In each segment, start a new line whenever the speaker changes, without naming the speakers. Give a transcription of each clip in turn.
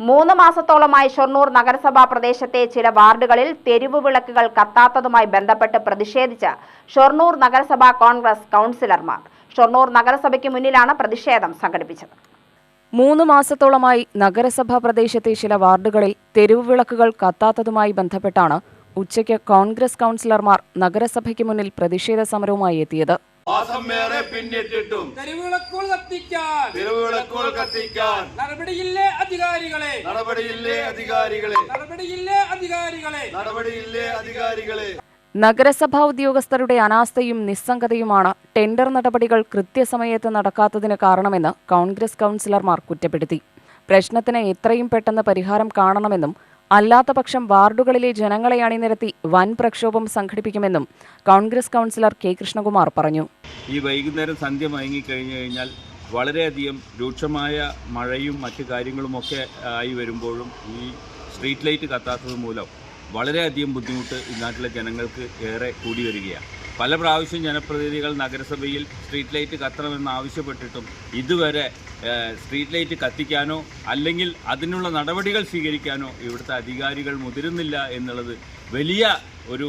മൂന്ന് മാസത്തോളമായി ഷൊർണൂർ നഗരസഭാ പ്രദേശത്തെ ചില വാർഡുകളിൽ തെരുവ് വിളക്കുകൾ കത്താത്തതുമായി ബന്ധപ്പെട്ട് പ്രതിഷേധിച്ച ഷൊർണൂർ നഗരസഭാ കോൺഗ്രസ് കൗൺസിലർമാർ. ഷൊർണൂർ നഗരസഭയ്ക്ക് മുന്നിലാണ് പ്രതിഷേധം സംഘടിപ്പിച്ചത്.
മൂന്ന് മാസത്തോളമായി നഗരസഭാ പ്രദേശത്തെ ചില വാർഡുകളിൽ തെരുവ് വിളക്കുകൾ കത്താത്തതുമായി ബന്ധപ്പെട്ടാണ് ഉച്ചയ്ക്ക് കോൺഗ്രസ് കൗൺസിലർമാർ നഗരസഭയ്ക്ക് മുന്നിൽ പ്രതിഷേധ സമരവുമായി എത്തിയത്.
മാസം വേറെ പിന്നിട്ടിട്ടും.
തെരുവുകളക്കോൾ കത്തിക്കാൻ.
തെരുവുകളക്കോൾ കത്തിക്കാൻ.
നടപടിയില്ലേ അധികാരികളെ.
നടപടിയില്ലേ അധികാരികളെ.
നടപടിയില്ലേ അധികാരികളെ.
നടപടിയില്ലേ അധികാരികളെ.
നഗരസഭാ ഉദ്യോഗസ്ഥരുടെ അനാസ്ഥയും നിസ്സംഗതയുമാണ് ടെൻഡർ നടപടികൾ കൃത്യസമയത്ത് നടക്കാത്തതിന് കാരണമെന്ന് കോൺഗ്രസ് കൗൺസിലർമാർ കുറ്റപ്പെടുത്തി. പ്രശ്നത്തിന് എത്രയും പെട്ടെന്ന് പരിഹാരം കാണണമെന്നും അല്ലാത്തപക്ഷം വാർഡുകളിലെ ജനങ്ങളെ അണിനിരത്തി വൻ പ്രക്ഷോഭം സംഘടിപ്പിക്കുമെന്നും കോൺഗ്രസ് കൗൺസിലർ കെ കൃഷ്ണകുമാർ പറഞ്ഞു.
ഈ വൈകുന്നേരം സന്ധ്യ മയങ്ങിക്കഴിഞ്ഞു കഴിഞ്ഞാൽ വളരെയധികം രൂക്ഷമായ മഴയും മറ്റു കാര്യങ്ങളുമൊക്കെ ആയി വരുമ്പോഴും ഈ സ്ട്രീറ്റ് ലൈറ്റ് കത്താത്തത് മൂലം വളരെയധികം ബുദ്ധിമുട്ട് ഈ നാട്ടിലെ ജനങ്ങൾക്ക് ഏറെ കൂടി വരികയാണ്. പല പ്രാവശ്യം ജനപ്രതിനിധികൾ നഗരസഭയിൽ സ്ട്രീറ്റ് ലൈറ്റ് കത്തണമെന്ന് ആവശ്യപ്പെട്ടിട്ടും ഇതുവരെ സ്ട്രീറ്റ് ലൈറ്റ് കത്തിക്കാനോ അല്ലെങ്കിൽ അതിനുള്ള നടപടികൾ സ്വീകരിക്കാനോ ഇവിടുത്തെ അധികാരികൾ മുതിരുന്നില്ല എന്നുള്ളത് വലിയ ഒരു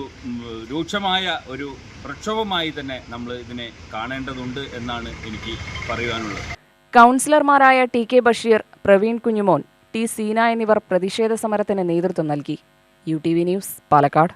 രൂക്ഷമായ ഒരു പ്രക്ഷോഭമായി തന്നെ നമ്മൾ ഇതിനെ കാണേണ്ടതുണ്ട് എന്നാണ് എനിക്ക് പറയുവാനുള്ളത്.
കൗൺസിലർമാരായ T K Basheer Praveen Kunjumon T Seena എന്നിവർ പ്രതിഷേധ സമരത്തിന് നേതൃത്വം നൽകി. U T V news Palakkad.